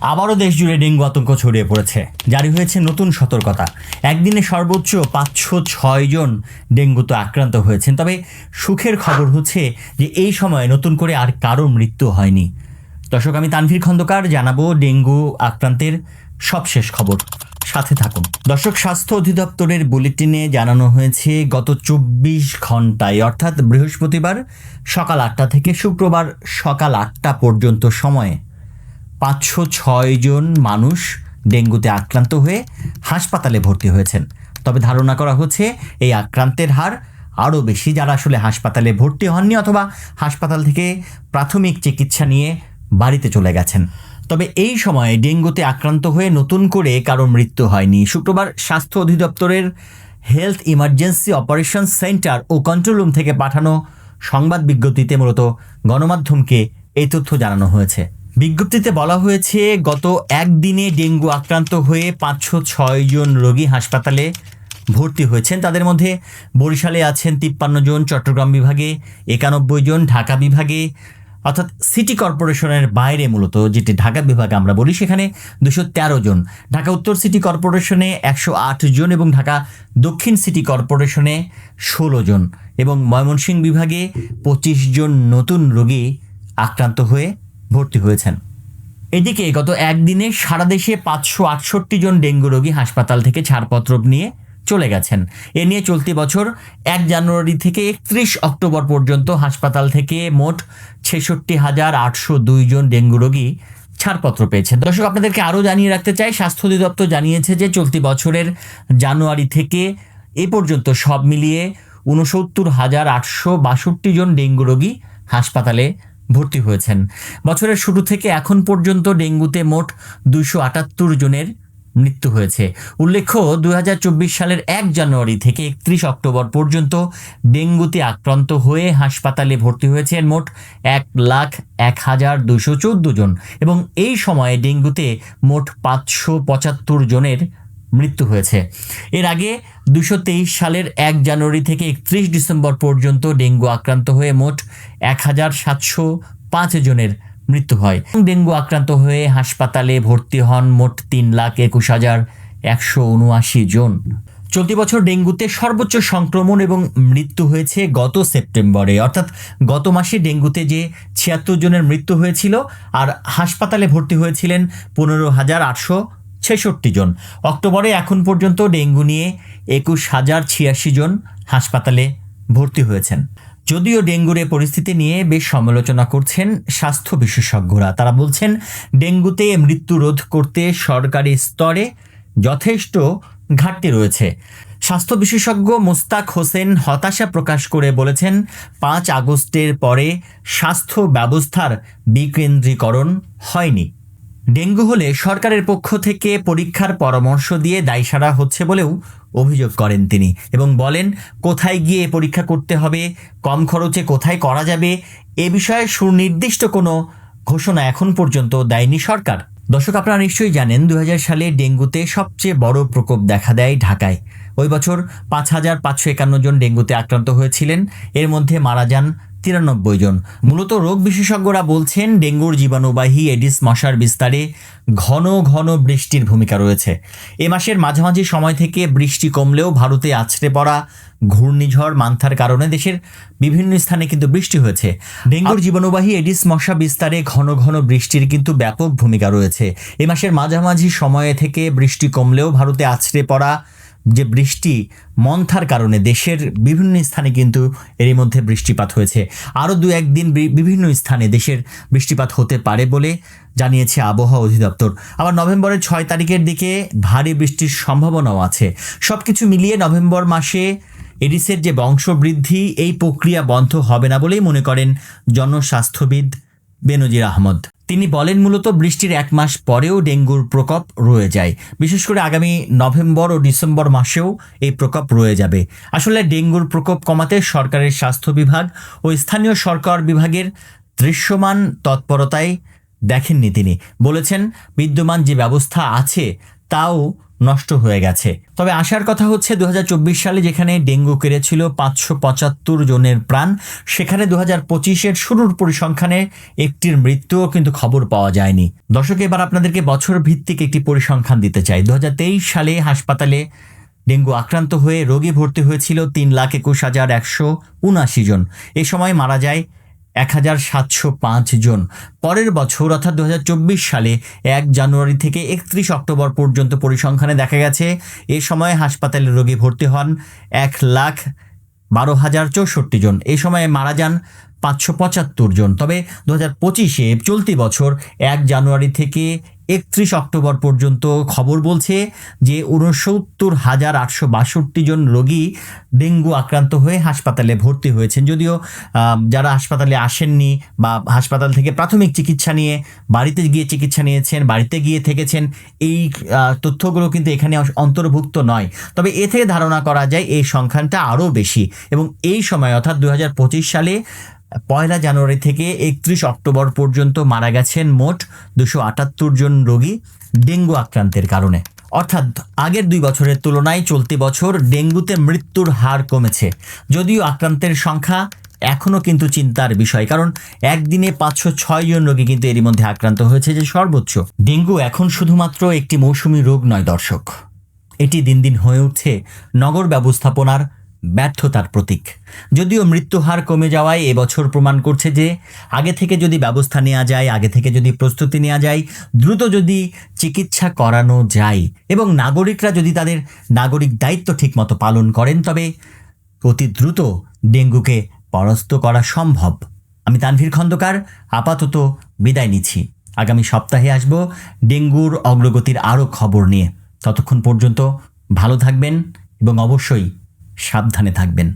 আবারও দেশ জুড়ে ডেঙ্গু আতঙ্ক ছড়িয়ে পড়েছে। জারি হয়েছে নতুন সতর্কতা। একদিনে সর্বোচ্চ পাঁচশো ছয় জন ডেঙ্গুতে আক্রান্ত হয়েছেন। তবে সুখের খবর হচ্ছে যে এই সময়ে নতুন করে আর কারও মৃত্যু হয়নি। দর্শক, আমি তানভীর খন্দকার জানাব ডেঙ্গু আক্রান্তের সবশেষ খবর। সাথে থাকুন। দর্শক, স্বাস্থ্য অধিদপ্তরের বুলেটিনে জানানো হয়েছে, গত চব্বিশ ঘন্টায় অর্থাৎ বৃহস্পতিবার সকাল আটটা থেকে শুক্রবার সকাল আটটা পর্যন্ত সময়ে পাঁচশো ছয় জন মানুষ ডেঙ্গুতে আক্রান্ত হয়ে হাসপাতালে ভর্তি হয়েছেন। তবে ধারণা করা হচ্ছে এই আক্রান্তের হার আরও বেশি যারা আসলে হাসপাতালে ভর্তি হননি অথবা হাসপাতাল থেকে প্রাথমিক চিকিৎসা নিয়ে বাড়িতে চলে গেছেন। তবে এই সময়ে ডেঙ্গুতে আক্রান্ত হয়ে নতুন করে কারও মৃত্যু হয়নি। শুক্রবার স্বাস্থ্য অধিদপ্তরের হেলথ ইমার্জেন্সি অপারেশন সেন্টার ও কন্ট্রোল রুম থেকে পাঠানো সংবাদ বিজ্ঞপ্তিতে মূলত গণমাধ্যমকে এই তথ্য জানানো হয়েছে। বিজ্ঞপ্তিতে বলা হয়েছে, গত একদিনে ডেঙ্গু আক্রান্ত হয়ে পাঁচশো ছয় জন রোগী হাসপাতালে ভর্তি হয়েছেন। তাদের মধ্যে বরিশালে আছেন তিপ্পান্ন জন, চট্টগ্রাম বিভাগে একানব্বই জন, ঢাকা বিভাগে, অর্থাৎ সিটি কর্পোরেশনের বাইরে মূলত, যেটি ঢাকা বিভাগ আমরা বলি, সেখানে দুশো তেরো জন। ঢাকা উত্তর সিটি কর্পোরেশনে একশো আট জন এবং ঢাকা দক্ষিণ সিটি কর্পোরেশনে ষোলো জন এবং ময়মনসিংহ বিভাগে পঁচিশ জন নতুন রোগী আক্রান্ত হয়ে ভর্তি হয়েছেন। এদিকে গত একদিনে সারা দেশে পাঁচশো আটষট্টি জন ডেঙ্গু রোগী হাসপাতাল থেকে ছাড়পত্র নিয়ে চলে গেছেন। এ নিয়ে চলতি বছর এক জানুয়ারি থেকে একত্রিশ অক্টোবর পর্যন্ত হাসপাতাল থেকে মোট ছেষট্টি হাজার আটশো দুই জন ডেঙ্গু রোগী ছাড়পত্র পেয়েছে দর্শক, আপনাদেরকে আরও জানিয়ে রাখতে চাই, স্বাস্থ্য অধিদপ্তর জানিয়েছে যে চলতি বছরের জানুয়ারি থেকে এ পর্যন্ত সব মিলিয়ে ঊনসত্তর হাজার আটশো বাষট্টি জন ডেঙ্গু রোগী হাসপাতালে ভর্তি হয়েছেন। বছরের শুরু থেকে এখন পর্যন্ত ডেঙ্গুতে মোট দুশো আটাত্তর জনের মৃত্যু হয়েছে। উল্লেখ্য দু হাজার চব্বিশ সালের এক জানুয়ারি থেকে একত্রিশ অক্টোবর পর্যন্ত ডেঙ্গুতে আক্রান্ত হয়ে হাসপাতালে ভর্তি হয়েছেন মোট এক লাখ এক হাজার দুশো চোদ্দ জন এবং এই সময়ে ডেঙ্গুতে মোট পাঁচশো পঁচাত্তর জনের মৃত্যু হয়েছে। এর আগে দুশো সালের এক জানুয়ারি থেকে একত্রিশ ডিসেম্বর পর্যন্ত ডেঙ্গু আক্রান্ত হয়ে মোট এক হাজার সাতশো পাঁচ জনের মৃত্যু হয়। ডেঙ্গু আক্রান্ত হয়ে হাসপাতালে ভর্তি হন মোট তিন লাখ একুশ হাজার একশো উনআশি জন। চলতি বছর ডেঙ্গুতে সর্বোচ্চ সংক্রমণ এবং মৃত্যু হয়েছে গত সেপ্টেম্বরে। অর্থাৎ গত মাসে ডেঙ্গুতে যে ছিয়াত্তর জনের মৃত্যু হয়েছিল, আর হাসপাতালে ভর্তি হয়েছিলেন পনেরো হাজার আটশো ছেষট্টি জন। অক্টোবরে এখন পর্যন্ত ডেঙ্গু নিয়ে একুশ হাজার ছিয়াশি জন হাসপাতালে ভর্তি হয়েছেন। যদিও ডেঙ্গুর এ পরিস্থিতি নিয়ে বেশ সমালোচনা করছেন স্বাস্থ্য বিশেষজ্ঞরা। তারা বলছেন, ডেঙ্গুতে মৃত্যু রোধ করতে সরকারি স্তরে যথেষ্ট ঘাটতি রয়েছে। স্বাস্থ্য বিশেষজ্ঞ মোস্তাক হোসেন হতাশা প্রকাশ করে বলেছেন, পাঁচ আগস্টের পরে স্বাস্থ্য ব্যবস্থার বিকেন্দ্রীকরণ হয়নি। ডেঙ্গু হলে সরকারের পক্ষ থেকে পরীক্ষার পরামর্শ দিয়ে দায় সারা হচ্ছে বলেও অভিযোগ করেন তিনি এবং বলেন, কোথায় গিয়ে পরীক্ষা করতে হবে, কম খরচে কোথায় করা যাবে, এ বিষয়ে সুনির্দিষ্ট কোনো ঘোষণা এখন পর্যন্ত দেয়নি সরকার। দর্শক, আপনারা নিশ্চয়ই জানেন দু হাজার সালে ডেঙ্গুতে সবচেয়ে বড় প্রকোপ দেখা দেয় ঢাকায়। ওই বছর পাঁচ হাজার পাঁচশো একান্ন জন ডেঙ্গুতে আক্রান্ত হয়েছিলেন। এর মধ্যে মারা যান তিরানব্বই জন। মূলত রোগ বিশেষজ্ঞরা বলছেন ডেঙ্গুর জীবাণুবাহী এডিস মশার বিস্তারে ঘন ঘন বৃষ্টির ভূমিকা রয়েছে। এ মাসের মাঝামাঝি সময় থেকে বৃষ্টি কমলেও ভারতে আছড়ে পড়া ঘূর্ণিঝড় মান্থার কারণে দেশের বিভিন্ন স্থানে কিন্তু বৃষ্টি হয়েছে। ডেঙ্গুর জীবাণুবাহী এডিস মশা বিস্তারে ঘন ঘন বৃষ্টির কিন্তু ব্যাপক ভূমিকা রয়েছে। এ মাসের মাঝামাঝি সময়ে থেকে বৃষ্টি কমলেও ভারতে আছড়ে পড়া যে বৃষ্টি মন্থার কারণে দেশের বিভিন্ন স্থানে কিন্তু এরই মধ্যে বৃষ্টিপাত হয়েছে। আরও দু একদিন বিভিন্ন স্থানে দেশের বৃষ্টিপাত হতে পারে বলে জানিয়েছে আবহাওয়া অধিদপ্তর। আবার নভেম্বরের ছয় তারিখের দিকে ভারী বৃষ্টির সম্ভাবনাও আছে। সব কিছু মিলিয়ে নভেম্বর মাসে এডিসের যে বংশবৃদ্ধি, এই প্রক্রিয়া বন্ধ হবে না বলেই মনে করেন জনস্বাস্থ্যবিদ বেনজির আহমদ। তিনি বলেন মূলত বৃষ্টির এক মাস পরেও ডেঙ্গুর প্রকোপ রয়ে যায়। বিশেষ করে আগামী নভেম্বর ও ডিসেম্বর মাসেও এই প্রকোপ রয়ে যাবে। আসলে ডেঙ্গুর প্রকোপ কমাতে সরকারের স্বাস্থ্য বিভাগ ও স্থানীয় সরকার বিভাগের দৃশ্যমান তৎপরতায় দেখেননি তিনি। বলেছেন, বিদ্যমান যে ব্যবস্থা আছে, তাও নষ্ট হয়ে গেছে। তবে আসার কথা হচ্ছে দু হাজার চব্বিশ সালে যেখানে ডেঙ্গু কেড়েছিল পাঁচশো পঁচাত্তর জনের প্রাণ, সেখানে দু হাজার পঁচিশের শুরুর পরিসংখ্যানে একটির মৃত্যুও কিন্তু খবর পাওয়া যায়নি। দর্শক, এবার আপনাদেরকে বছর ভিত্তিক একটি পরিসংখ্যান দিতে চাই। দুহাজার তেইশ সালে হাসপাতালে ডেঙ্গু আক্রান্ত হয়ে রোগী ভর্তি হয়েছিল তিন লাখ একুশ হাজার একশো উনআশি জন। এ সময় মারা যায় এক হাজার সাতশো পাঁচ জন। পরের বছর, অর্থাৎ দু হাজার চব্বিশ সালে, এক জানুয়ারি থেকে একত্রিশ অক্টোবর পর্যন্ত পরিসংখ্যানে দেখা গেছে, এ সময় হাসপাতালে রোগী ভর্তি হন এক লাখ বারো হাজার চৌষট্টি জন। এই সময়ে মারা যান পাঁচশো পঁচাত্তর জন। তবে দু হাজার পঁচিশে চলতি বছর, এক জানুয়ারি থেকে একত্রিশ অক্টোবর পর্যন্ত খবর বলছে যে উনসত্তর হাজার আটশো বাষট্টি জন রোগী ডেঙ্গু আক্রান্ত হয়ে হাসপাতালে ভর্তি হয়েছেন। যদিও যারা হাসপাতালে আসেননি বা হাসপাতাল থেকে প্রাথমিক চিকিৎসা নিয়ে বাড়িতে গিয়ে চিকিৎসা নিয়েছেন, বাড়িতে গিয়ে থেকেছেন, এই তথ্যগুলো কিন্তু এখানে অন্তর্ভুক্ত নয়। তবে এ থেকে ধারণা করা যায় এই সংখ্যানটা আরও বেশি এবং এই সময় অর্থাৎ দু হাজার পঁচিশ সালে পয়লা জানুয়ারি থেকে একত্রিশ অক্টোবর পর্যন্ত মারা গেছেন মোট দুশো আটাত্তর জন রোগী ডেঙ্গু আক্রান্তের কারণে। অর্থাৎ আগের দুই বছরের তুলনায় চলতি বছর ডেঙ্গুতে মৃত্যুর হার কমেছে। যদিও আক্রান্তের সংখ্যা এখনও কিন্তু চিন্তার বিষয়, কারণ একদিনে পাঁচশো ছয় জন রোগী কিন্তু এরই মধ্যে আক্রান্ত হয়েছে যে সর্বোচ্চ। ডেঙ্গু এখন শুধুমাত্র একটি মৌসুমী রোগ নয়, দর্শক। এটি দিন দিন হয়ে উঠছে নগর ব্যবস্থাপনার ব্যর্থতার প্রতীক। যদিও মৃত্যুহার কমে যাওয়ায় এবছর প্রমাণ করছে যে, আগে থেকে যদি ব্যবস্থা নেওয়া যায়, আগে থেকে যদি প্রস্তুতি নেওয়া যায়, দ্রুত যদি চিকিৎসা করানো যায় এবং নাগরিকরা যদি তাদের নাগরিক দায়িত্ব ঠিকমতো পালন করেন, তবে অতি দ্রুত ডেঙ্গুকে পরাস্ত করা সম্ভব। আমি তানভীর খন্দকার, আপাতত বিদায় নিচ্ছি। আগামী সপ্তাহে আসব ডেঙ্গুর অগ্রগতির আরও খবর নিয়ে। ততক্ষণ পর্যন্ত ভালো থাকবেন এবং অবশ্যই সাবধানে থাকবেন।